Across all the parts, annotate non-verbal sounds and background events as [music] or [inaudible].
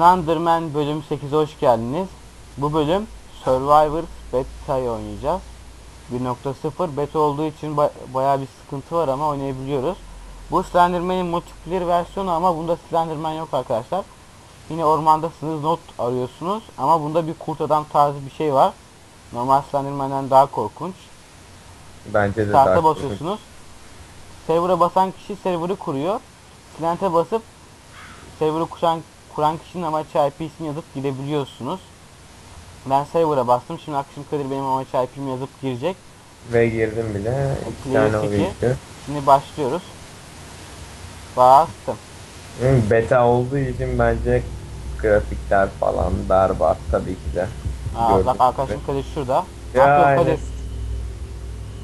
Slenderman bölüm 8'e hoş geldiniz. Bu bölüm Survivor Beta'yı oynayacağız. 1.0 beta olduğu için ba- bayağı bir sıkıntı var ama oynayabiliyoruz. Bu Slenderman'in multiplayer versiyonu ama bunda Slenderman yok arkadaşlar. Yine ormandasınız, not arıyorsunuz ama bunda bir kurt adam tarzı bir şey var. Normal Slenderman'den daha korkunç. Bence de Start'a basıyorsunuz. Server'a basan kişi server'ı kuruyor. Silent'e basıp server'ı kuran, kuran kişinin amaç IP'sini yazıp girebiliyorsunuz. Ben server'a bastım. Şimdi Akşam Kadir benim amaç IP'mi yazıp girecek. Ve girdim bile. İki tane oyuncu. Şimdi başlıyoruz. Bastım. Beta olduğu için bence grafikler falan berbat tabii ki de. Aa, Gördük bak arkadaşım Kadir şurada. Ya aynen. Kadir?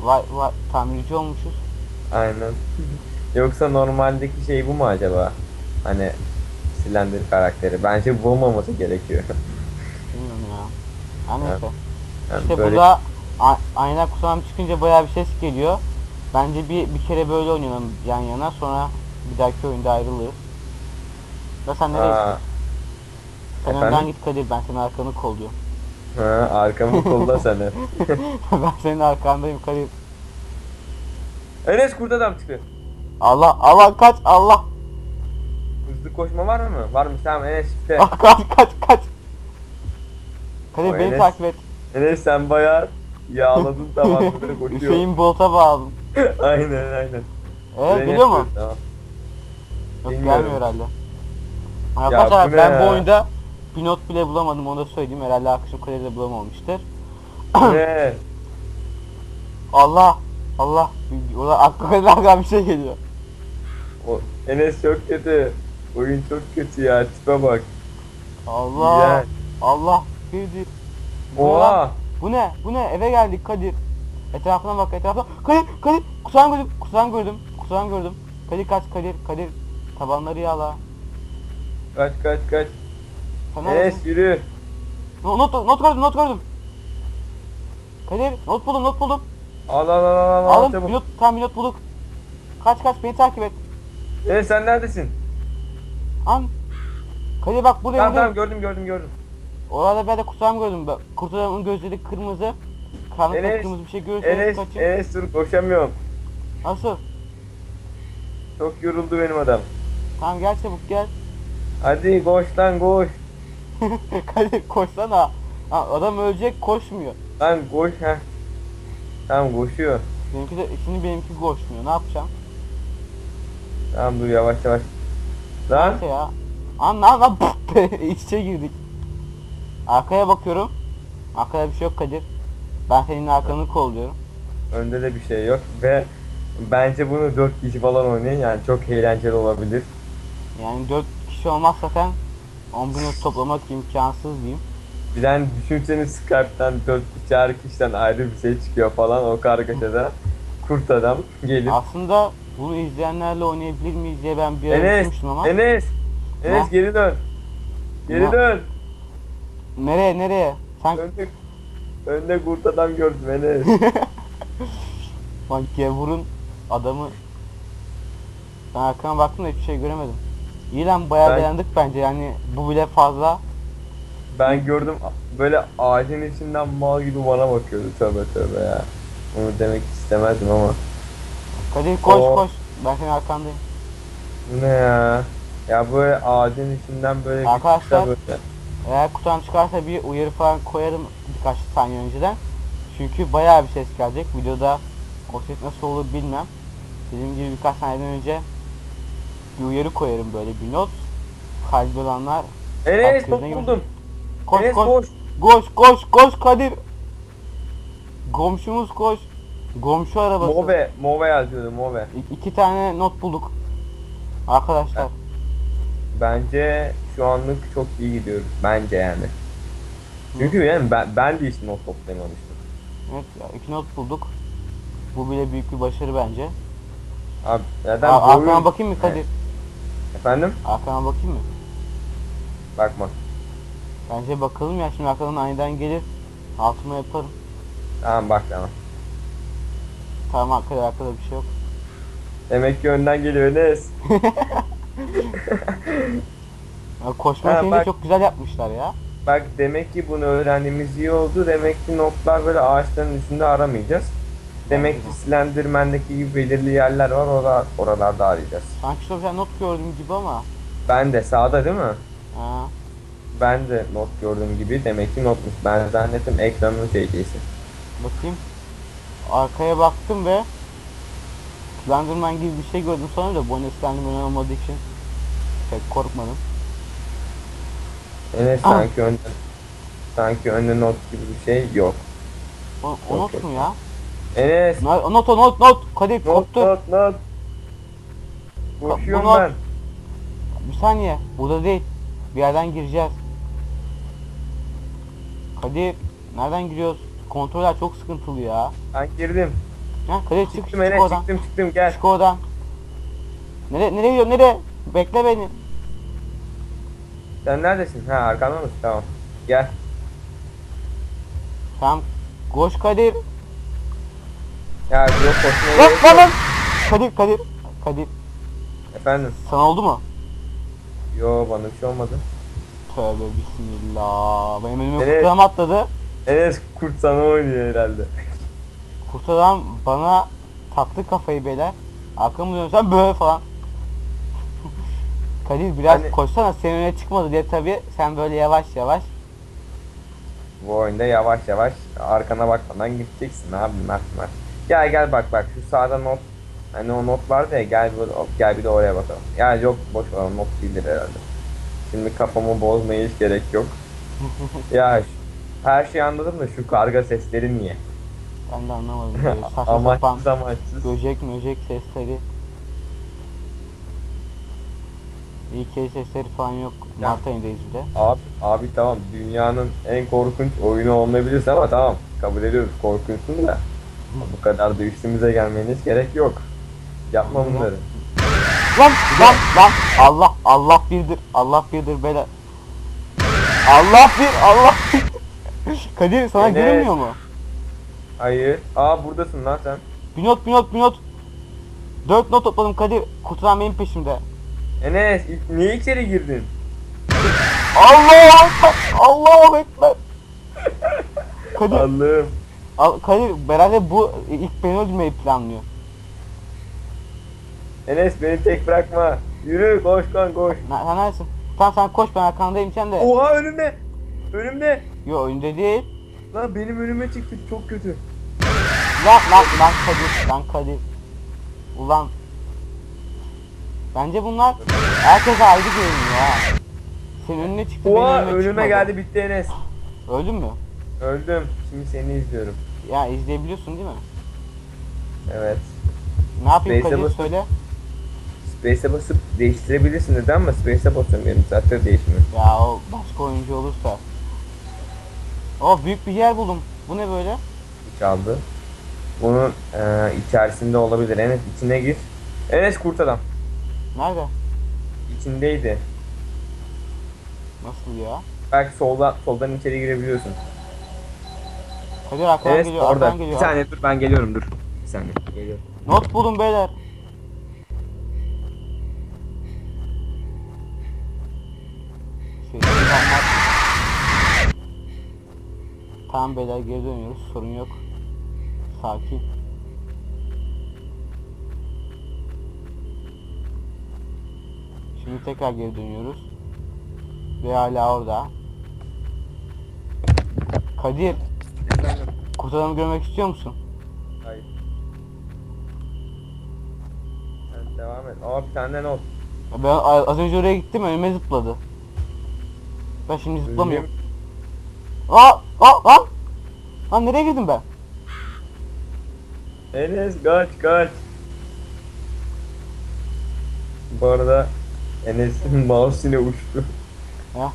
Vay vay tamirci olmuşuz. Aynen. Yoksa normaldeki şey bu mu acaba? Hani Slender karakteri. Bence bu olmaması gerekiyor. Bilmiyorum ya. Neyse. Yani İşte böyle burada ayna kutudan çıkınca bayağı bir ses geliyor. Bence bir bir kere böyle oynayalım yan yana sonra bir dahaki oyunda ayrılırız. Da sen nereye Aa, Sen efendim? önden git Kadir ben senin arkanı kolluyorum. ha, arkamı kolla [laughs] seni. ben senin arkandayım Kadir. Enes kurt adam çıktı. Allah Allah kaç Allah. Hızlı koşma var mı? Var mı? Tamam Enes işte. Ah, kaç kaç kaç. Kadir O beni Enes- takip et. Enes sen bayağı yağladın tabanları [laughs] koşuyor. Hüseyin Bolt'a bağladım. [laughs] aynen aynen. Evet Enes biliyor mu? kurt, Tamam. Yok Bilmiyorum. gelmiyor herhalde. Arkadaşlar bu ne ben ya? bu oyunda bir not bile bulamadım onu da söyleyeyim. Herhalde akşam Kadir de bulamamıştır. ne? [coughs] Allah Allah. Orada aklıma bir şey geliyor. O, Enes çok kötü. Oyun çok kötü ya. Tipe bak. Allah. İğrenç. Allah. Girdi. Bu ne? Oha. Bu ne? Bu ne? Eve geldik Kadir. Etrafına bak etrafına. Kadir Kadir kusağım gördüm. Kusağım gördüm. Kusağım gördüm. Kadir kaç Kadir Kadir. Tabanları yağla. Kaç kaç kaç. Neredesin? Enes yürü. No- Not, not gördüm not gördüm. Kadir not buldum not buldum. Al al al al al. Alın çabuk. bir not tam bir not bulduk. Kaç kaç beni takip et. Enes sen neredesin? An. Kadir bak buraya Tamam tamam gördüm gördüm gördüm. Orada ben de kusağım gördüm. Ben- gözleri kırmızı. Karanlıkta Enes, kırmızı bir şey görürseniz Enes kaçın. Enes dur koşamıyorum. Nasıl? Çok yoruldu benim adam. Tamam gel çabuk gel. Hadi koş lan koş. [laughs] Kadir koşsana. Ha, adam ölecek koşmuyor. Lan koş ha. Tamam koşuyor. Benimki de şimdi benimki koşmuyor. Ne yapacağım? Tamam dur yavaş yavaş. Lan Neyse ya. An lan lan [laughs] iç içe girdik. Arkaya bakıyorum. Arkada bir şey yok Kadir. Ben senin arkanı kolluyorum. önde de bir şey yok ve bence bunu 4 kişi falan oynayın yani çok eğlenceli olabilir. Yani 4 kişi olmaz zaten 10 bin toplamak imkansız diyeyim. Bir tane düşünseniz Skype'den 4 kişi kişiden ayrı bir şey çıkıyor falan o kargaşada. Kurt adam gelip Aslında bunu izleyenlerle oynayabilir miyiz diye ben bir ara Enes, düşünmüştüm ama. Enes, Enes Ne? geri dön. Geri Ne? dön. Nereye nereye? Sen Önde, önde kurt adam gördüm Enes. [laughs] Bak gavurun adamı Ben arkama baktım da hiçbir şey göremedim. İyi lan bayağı Ben- beğendik bence yani bu bile fazla. ben gördüm böyle ağacın içinden mal gibi bana bakıyordu tövbe tövbe ya. Onu demek istemezdim ama. Kadir koş Oo. koş. Ben senin arkandayım. Bu ne ya? Ya böyle ağacın içinden böyle bir Arkadaşlar- kısa böyle. Eğer kutan çıkarsa bir uyarı falan koyarım birkaç saniye önceden. Çünkü bayağı bir ses gelecek. Videoda o ses nasıl olur bilmem. Dediğim gibi birkaç saniyeden önce bir uyarı koyarım böyle bir not. Kalbi olanlar Enes top buldum. koş Enes koş. koş. Koş koş koş Kadir. Komşumuz koş. Komşu arabası. Move, Move yazıyordu Move. İ- iki tane not bulduk. Arkadaşlar. Bence şu anlık çok iyi gidiyoruz. Bence yani. Çünkü yani ben, ben de hiç not toplayamamıştım. Evet iki not bulduk. Bu bile büyük bir başarı bence. Abi neden Aa, bu arkana oyun- bakayım mı Kadir? Efendim? Arkana bakayım mı? Bakma. Bence bakalım ya şimdi arkadan aniden gelir. Altıma yaparım. Tamam bak tamam. Tamam arkada arkada bir şey yok. Demek ki önden geliyor Enes. [laughs] Ya koşma Ha, şeyini bak. çok güzel yapmışlar ya. Bak demek ki bunu öğrendiğimiz iyi oldu. Demek ki notlar böyle ağaçların üstünde aramayacağız. Demek ki Slenderman'deki gibi belirli yerler var. Orada, oralarda arayacağız. Sanki bir tane not gördüğüm gibi ama. Ben de sağda değil mi? Ha. Ben de not gördüğüm gibi demek ki notmuş. Ben zannettim ekranın şeycisi. Bakayım. Arkaya baktım ve Slenderman gibi bir şey gördüm sonra da Bonnie Slenderman olmadığı için pek korkmadım. Evet Ah. sanki önde sanki önde not gibi bir şey yok. O, o not mu ya? O not o not not. Kadir not koptu. not not. Koşuyorum not. ben. Bir saniye. Burada değil. Bir yerden gireceğiz. Kadir nereden giriyoruz? Kontroller çok sıkıntılı ya. Ben girdim. Ha Kadir çık çık, Çıktım çık Enes oradan. çıktım çıktım gel. Çık oradan. Nereye nereye gidiyorsun nereye? Bekle beni. Sen neredesin? Ha arkanda mısın? Tamam. Gel. Tamam. Koş Kadir. Ya yok koşmaya gerek lan yok. lan. Kadir Kadir. Kadir. Efendim. Sana oldu mu? Yo bana bir şey olmadı. Tövbe bismillah. Benim önüme Evet. kurtaram atladı. Enes kurt sana oynuyor herhalde. Kurtaram bana taktı kafayı beyler. Arkamı dönüyorsan böyle falan. [laughs] Kadir biraz Hani- koşsana senin önüne çıkmadı diye tabi sen böyle yavaş yavaş. Bu oyunda yavaş yavaş arkana bakmadan gideceksin abi Mert. Gel gel bak bak şu sağda not hani o not vardı ya gel bir, gel bir de oraya bakalım. Ya yok boş ver not değildir herhalde. Şimdi kafamı bozmaya hiç gerek yok. [laughs] ya her şeyi anladım da şu karga sesleri niye? Ben de anlamadım. [laughs] Böyle saçma sapan Amaçsız amaçsız. böcek möcek sesleri. Ki sesleri falan yok. Ya. Mart ayındayız bir de. Abi, abi tamam dünyanın en korkunç oyunu olmayabilirse ama tamam kabul ediyoruz korkunçsun da bu kadar da üstümüze gelmeniz gerek yok. Yapma bunları. Lan lan lan Allah Allah birdir Allah birdir beyler. Allah bir Allah bir. [laughs] Kadir sana Enes. görünmüyor mu? Hayır. Aa buradasın lan sen. Bir not bir not bir not. Dört not topladım Kadir. Kurtulan benim peşimde. Enes ilk- niye içeri girdin? [laughs] Allahu Ekber. Allahu Ekber. [laughs] Kadir, Allah'ım. al, Kadir herhalde bu ilk beni öldürmeyi planlıyor. Enes beni tek bırakma. Yürü koş kan koş. Ne- Sen neredesin? Tamam sen koş ben arkandayım sen de. Oha önümde. Önümde. Yo önünde değil. Lan benim önüme çıktı çok kötü. Lan lan lan Kadir lan Kadir. Ulan. Bence bunlar herkese ayrı görünüyor ha. Senin önüne çıktı benim Oha önüme önüme çıkmadı. geldi bitti Enes. Öldün mü? Öldüm. Şimdi seni izliyorum. Ya izleyebiliyorsun değil mi? Evet. Ne yapayım Space'e Kadir basıp- söyle. Space'e basıp değiştirebilirsin dedi ama Space'e basıyorum benim zaten değişmiyor. Ya o başka oyuncu olursa. O büyük bir yer buldum. Bu ne böyle? Çaldı. Bunun e, içerisinde olabilir. Enes içine gir. Enes kurt adam. Nerede? İçindeydi. Nasıl ya? Belki soldan soldan içeri girebiliyorsun. Kadir arkadan Enes geliyor, orada. arkadan Bir geliyor. saniye dur ben geliyorum dur. Bir saniye. Geliyorum. Not bulun beyler. Tamam beyler geri dönüyoruz. Sorun yok. Sakin. Şimdi tekrar geri dönüyoruz. Ve hala orada. Kadir, Efendim? kurt adamı görmek istiyor musun? Hayır. Sen devam et. Aa bir tane. Ya Ben az önce oraya gittim önüme zıpladı. Ben şimdi zıplamıyorum. Aa, aa, lan! Lan nereye girdim ben? Enes kaç kaç. Bu arada Enes'in [laughs] mouse yine uçtu. Ya,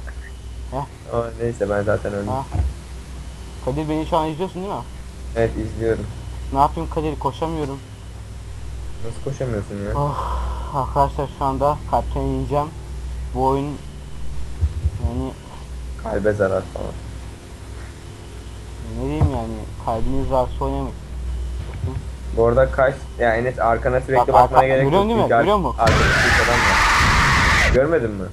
ya. Ama neyse ben zaten öldüm. Kadir beni şu an izliyorsun değil mi? Evet izliyorum. Ne yapayım Kadir koşamıyorum. Nasıl koşamıyorsun ya? Oh, arkadaşlar şu anda kalpten yiyeceğim. Bu oyun yani Kalbe zarar falan. Ne diyeyim yani kalbiniz varsa oynamayın. Bu arada kaç ya Enes arkana sürekli Bak, bakmana arka- gerek yok. görüyorsun değil mi? çünkü ar- Görüyor musun? Arkada bir adam var. Görmedin mi?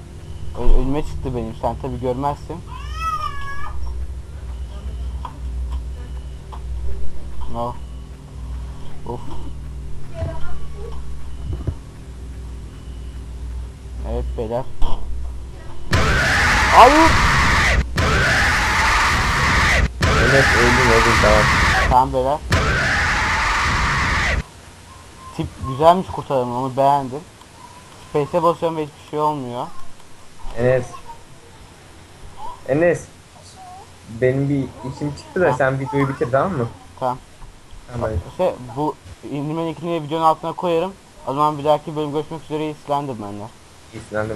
Ö- önüme çıktı benim. Sen tabi görmezsin. No. Of. Evet beyler. Hayır. Evet öldüm öldüm tamam. Tamam beyler. Tip güzelmiş kurtarım onu beğendim. Space'e basıyorum ve hiçbir şey olmuyor. Enes. Enes. Benim bir işim çıktı da Ha. sen videoyu bitir tamam mı? Tamam. Tamam. İşte bu indirme linkini videonun altına koyarım. O zaman bir dahaki bölüm görüşmek üzere. İyi Slenderman'ler. İyisin ben de.